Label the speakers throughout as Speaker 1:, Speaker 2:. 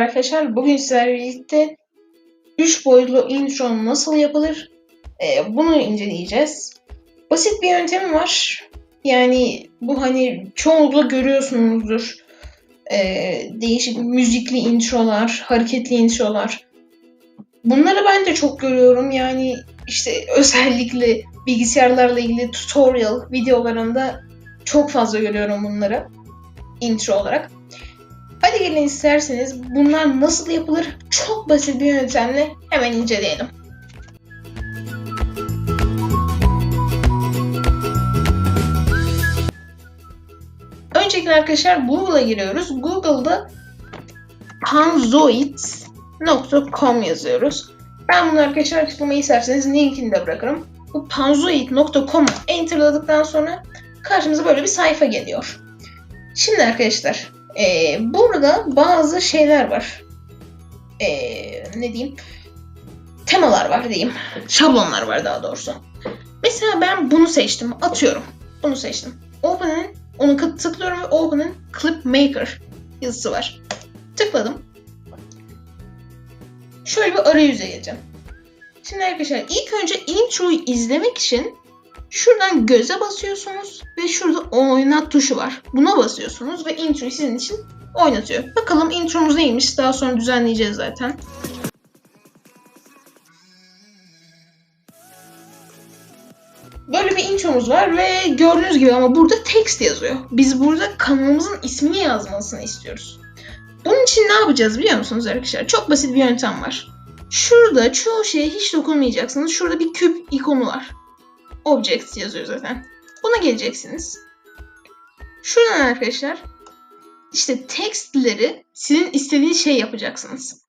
Speaker 1: arkadaşlar. Bugün sizlerle birlikte 3 boyutlu intro nasıl yapılır ee, bunu inceleyeceğiz. Basit bir yöntemi var. Yani bu hani çoğunlukla görüyorsunuzdur. Ee, değişik müzikli introlar, hareketli introlar. Bunları ben de çok görüyorum. Yani işte özellikle bilgisayarlarla ilgili tutorial videolarında çok fazla görüyorum bunları intro olarak. Hadi gelin isterseniz bunlar nasıl yapılır çok basit bir yöntemle hemen inceleyelim. Öncelikle arkadaşlar Google'a giriyoruz. Google'da panzoid.com yazıyoruz. Ben bunu arkadaşlar açıklamayı isterseniz linkini de bırakırım. Bu panzoid.com'u enterladıktan sonra karşımıza böyle bir sayfa geliyor. Şimdi arkadaşlar ee, burada bazı şeyler var. Ee, ne diyeyim? Temalar var diyeyim. Şablonlar var daha doğrusu. Mesela ben bunu seçtim. Atıyorum. Bunu seçtim. Open'in onu tıklıyorum ve Open'in Clip Maker yazısı var. Tıkladım. Şöyle bir arayüze geleceğim. Şimdi arkadaşlar ilk önce introyu izlemek için Şuradan göze basıyorsunuz ve şurada oynat tuşu var. Buna basıyorsunuz ve intro sizin için oynatıyor. Bakalım intromuz neymiş daha sonra düzenleyeceğiz zaten. Böyle bir intromuz var ve gördüğünüz gibi ama burada text yazıyor. Biz burada kanalımızın ismini yazmasını istiyoruz. Bunun için ne yapacağız biliyor musunuz arkadaşlar? Çok basit bir yöntem var. Şurada çoğu şeye hiç dokunmayacaksınız. Şurada bir küp ikonu var. Objects yazıyor zaten. Buna geleceksiniz. Şuradan arkadaşlar işte textleri sizin istediğiniz şey yapacaksınız.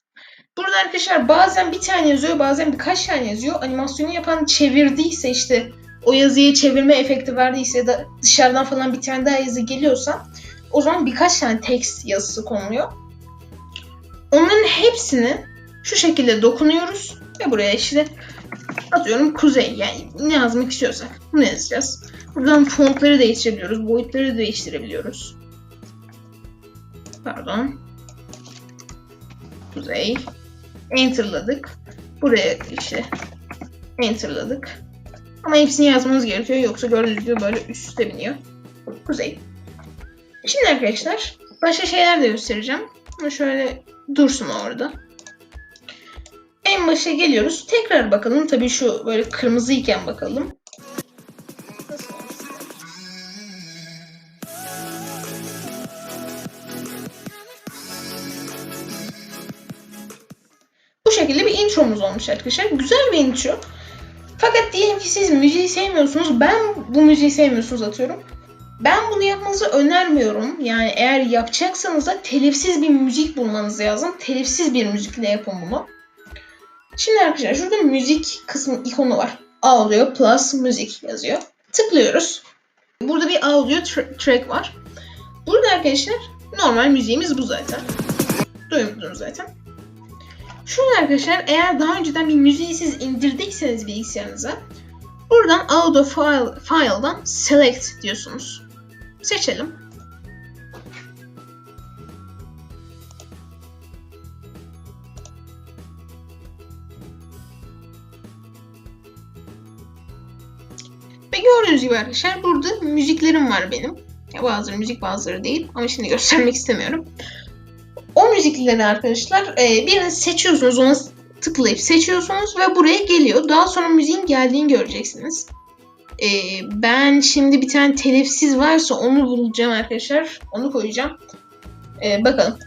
Speaker 1: Burada arkadaşlar bazen bir tane yazıyor bazen birkaç tane yazıyor. Animasyonu yapan çevirdiyse işte o yazıyı çevirme efekti verdiyse ya da dışarıdan falan bir tane daha yazı geliyorsa o zaman birkaç tane text yazısı konuluyor. Onların hepsini şu şekilde dokunuyoruz ve buraya işte atıyorum kuzey yani ne yazmak istiyorsak bunu yazacağız. Buradan fontları değiştirebiliyoruz, boyutları değiştirebiliyoruz. Pardon. Kuzey. Enter'ladık. Buraya işte enter'ladık. Ama hepsini yazmanız gerekiyor yoksa gördüğünüz gibi böyle üst üste biniyor. Kuzey. Şimdi arkadaşlar başka şeyler de göstereceğim. Şöyle dursun orada. En başa geliyoruz. Tekrar bakalım. Tabii şu böyle kırmızı iken bakalım. Bu şekilde bir intromuz olmuş arkadaşlar. Güzel bir intro. Fakat diyelim ki siz müziği sevmiyorsunuz. Ben bu müziği sevmiyorsunuz atıyorum. Ben bunu yapmanızı önermiyorum. Yani eğer yapacaksanız da telifsiz bir müzik bulmanız lazım. Telifsiz bir müzikle yapın bunu. Şimdi arkadaşlar şurada müzik kısmı ikonu var. Audio plus müzik yazıyor. Tıklıyoruz. Burada bir audio tra- track var. Burada arkadaşlar normal müziğimiz bu zaten. Duymuşsunuz zaten. Şurada arkadaşlar eğer daha önceden bir müziği siz indirdiyseniz bilgisayarınıza buradan audio file, file'dan select diyorsunuz. Seçelim. Ve gördüğünüz gibi arkadaşlar burada müziklerim var benim. Ya bazıları müzik bazıları değil ama şimdi göstermek istemiyorum. O müzikleri arkadaşlar e, birini seçiyorsunuz ona tıklayıp seçiyorsunuz ve buraya geliyor. Daha sonra müziğin geldiğini göreceksiniz. E, ben şimdi bir tane telifsiz varsa onu bulacağım arkadaşlar. Onu koyacağım. E, bakalım.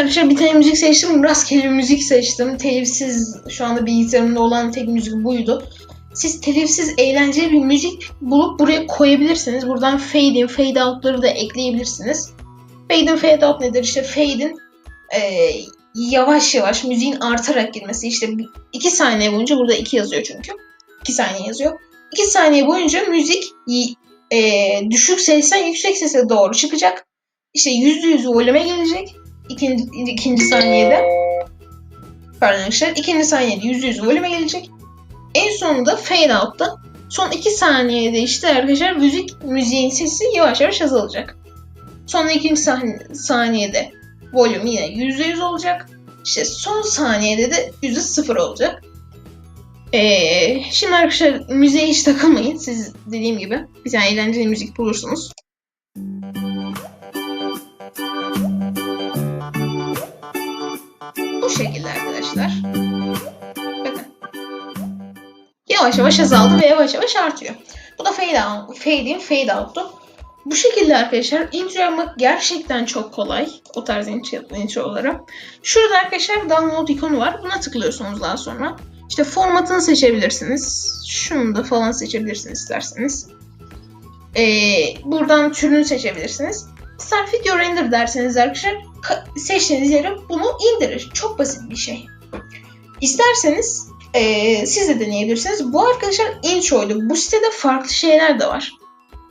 Speaker 1: Arkadaşlar bir tane müzik seçtim. Rastgele müzik seçtim. Telifsiz şu anda bilgisayarımda olan tek müzik buydu. Siz telifsiz eğlenceli bir müzik bulup buraya koyabilirsiniz. Buradan fade in, fade out'ları da ekleyebilirsiniz. Fade in, fade out nedir? İşte fade in e, yavaş yavaş müziğin artarak girmesi. İşte 2 saniye boyunca burada 2 yazıyor çünkü. 2 saniye yazıyor. 2 saniye boyunca müzik e, düşük sesten yüksek sese doğru çıkacak. İşte %100 volüme gelecek ikinci, ikinci saniyede pardon arkadaşlar ikinci saniyede yüzde yüz volüme gelecek. En sonunda fade out'ta son iki saniyede işte arkadaşlar müzik müziğin sesi yavaş yavaş azalacak. Sonra ikinci sahne- saniyede volüm yine %100 olacak. İşte son saniyede de %0 olacak. Ee, şimdi arkadaşlar müziğe hiç takılmayın. Siz dediğim gibi bir tane eğlenceli müzik bulursunuz. Bu şekilde arkadaşlar. Bakın. Yavaş yavaş azaldı ve yavaş yavaş artıyor. Bu da fade out, fade in, fade out'tu. Bu şekilde arkadaşlar intro yapmak gerçekten çok kolay. O tarz intro, introlara. Şurada arkadaşlar download ikonu var. Buna tıklıyorsunuz daha sonra. İşte formatını seçebilirsiniz. Şunu da falan seçebilirsiniz isterseniz. Ee, buradan türünü seçebilirsiniz. Start video render derseniz arkadaşlar ka- seçtiğiniz yere bunu indirir. Çok basit bir şey. İsterseniz ee, siz de deneyebilirsiniz. Bu arkadaşlar introydu. Bu sitede farklı şeyler de var.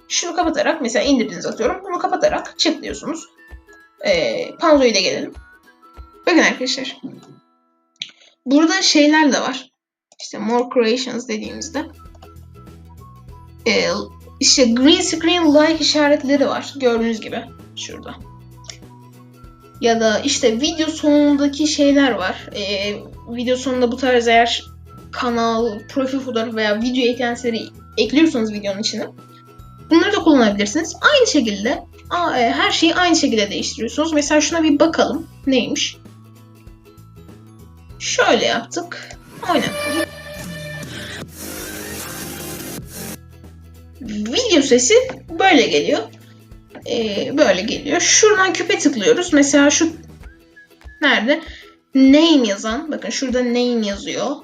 Speaker 1: Şunu kapatarak mesela indirdiniz atıyorum. Bunu kapatarak çıklıyorsunuz. Ee, Panzo'ya da gelelim. Bakın arkadaşlar. Burada şeyler de var. İşte more creations dediğimizde. Ee, işte green screen like işaretleri var. Gördüğünüz gibi. Şurada. Ya da işte video sonundaki şeyler var. Ee, video sonunda bu tarz eğer kanal, profil fotoğrafı veya video eklentileri ekliyorsanız videonun içine bunları da kullanabilirsiniz. Aynı şekilde e, her şeyi aynı şekilde değiştiriyorsunuz. Mesela şuna bir bakalım. Neymiş? Şöyle yaptık. Oynattık. Video sesi böyle geliyor. Ee, böyle geliyor. Şuradan küpe tıklıyoruz. Mesela şu nerede? Name yazan. Bakın şurada name yazıyor.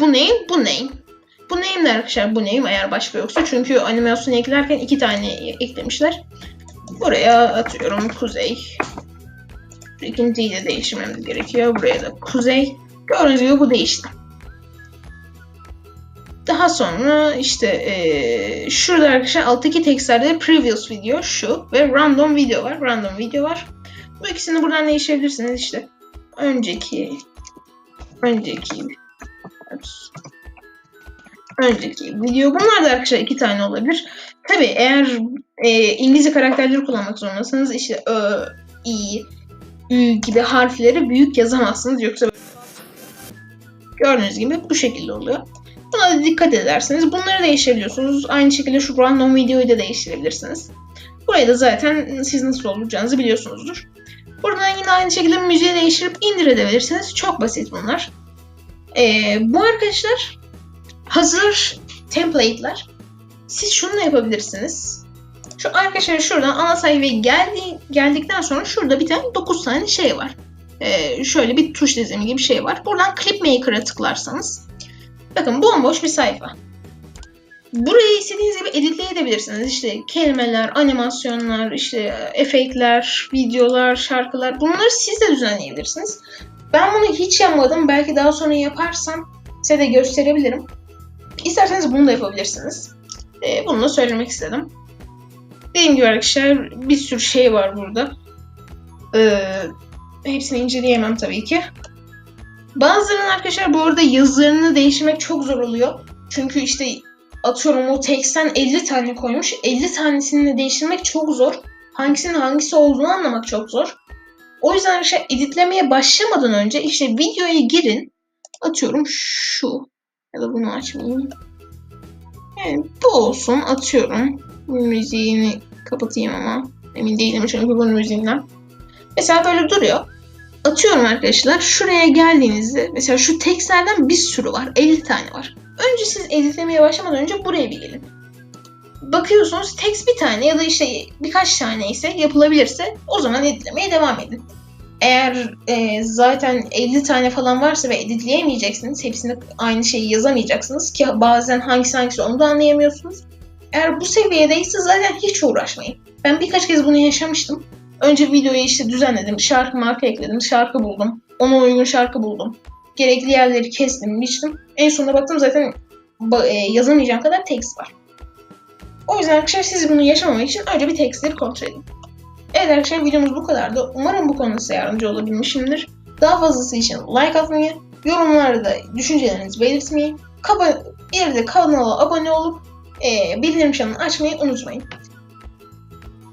Speaker 1: Bu name, bu name. Bu name arkadaşlar bu name eğer başka yoksa. Çünkü animasyonu eklerken iki tane eklemişler. Buraya atıyorum kuzey. İkinciyi de değiştirmemiz gerekiyor. Buraya da kuzey. Gördüğünüz gibi bu değişti. Daha sonra işte eee, şurada arkadaşlar alttaki tekstlerde previous video şu ve random video var. Random video var. Bu ikisini buradan değiştirebilirsiniz işte. Önceki önceki önceki video. Bunlar da arkadaşlar iki tane olabilir. Tabi eğer e, İngilizce karakterleri kullanmak zorundasınız işte ö, i, ü gibi harfleri büyük yazamazsınız yoksa gördüğünüz gibi bu şekilde oluyor. Buna da dikkat ederseniz bunları değiştirebiliyorsunuz. Aynı şekilde şu random videoyu da değiştirebilirsiniz. Burayı da zaten siz nasıl olacağınızı biliyorsunuzdur. Buradan yine aynı şekilde müziği değiştirip indirebilirsiniz. Çok basit bunlar. Ee, bu arkadaşlar hazır template'ler. Siz şunu da yapabilirsiniz. Şu arkadaşlar şuradan ana sayfaya geldi, geldikten sonra şurada bir tane 9 tane şey var. Ee, şöyle bir tuş dizimi gibi bir şey var. Buradan Clip Maker'a tıklarsanız bakın bomboş bir sayfa. Burayı istediğiniz gibi editleyebilirsiniz. İşte kelimeler, animasyonlar, işte efektler, videolar, şarkılar bunları siz de düzenleyebilirsiniz. Ben bunu hiç yapmadım. Belki daha sonra yaparsam size de gösterebilirim. İsterseniz bunu da yapabilirsiniz. Ee, bunu da söylemek istedim. Dediğim gibi arkadaşlar bir sürü şey var burada. Ee, hepsini inceleyemem tabii ki. Bazılarının arkadaşlar bu arada yazılarını değiştirmek çok zor oluyor. Çünkü işte atıyorum o teksten 50 tane koymuş. 50 tanesini de değiştirmek çok zor. Hangisinin hangisi olduğunu anlamak çok zor. O yüzden arkadaşlar editlemeye başlamadan önce işte videoya girin. Atıyorum şu. Ya da bunu açmayayım. Yani bu olsun atıyorum. Müziğini kapatayım ama. Emin değilim çünkü bunun müziğinden. Mesela böyle duruyor. Atıyorum arkadaşlar şuraya geldiğinizde mesela şu tekstlerden bir sürü var. 50 tane var. Önce siz editlemeye başlamadan önce buraya bir gelin. Bakıyorsunuz tekst bir tane ya da işte birkaç tane ise yapılabilirse o zaman editlemeye devam edin. Eğer e, zaten 50 tane falan varsa ve editleyemeyeceksiniz, hepsini aynı şeyi yazamayacaksınız ki bazen hangisi hangisi onu da anlayamıyorsunuz. Eğer bu seviyedeyse zaten hiç uğraşmayın. Ben birkaç kez bunu yaşamıştım. Önce videoyu işte düzenledim, şarkı marka ekledim, şarkı buldum. Ona uygun şarkı buldum. Gerekli yerleri kestim, biçtim. En sonunda baktım zaten e, yazamayacağım kadar tekst var. O yüzden arkadaşlar siz bunu yaşamamak için önce bir tekstleri kontrol edin. Evet arkadaşlar videomuz bu kadardı. Umarım bu konuda size yardımcı olabilmişimdir. Daha fazlası için like atmayı, yorumlarda düşüncelerinizi belirtmeyi, bir de kanala abone olup e, bildirim çanını açmayı unutmayın.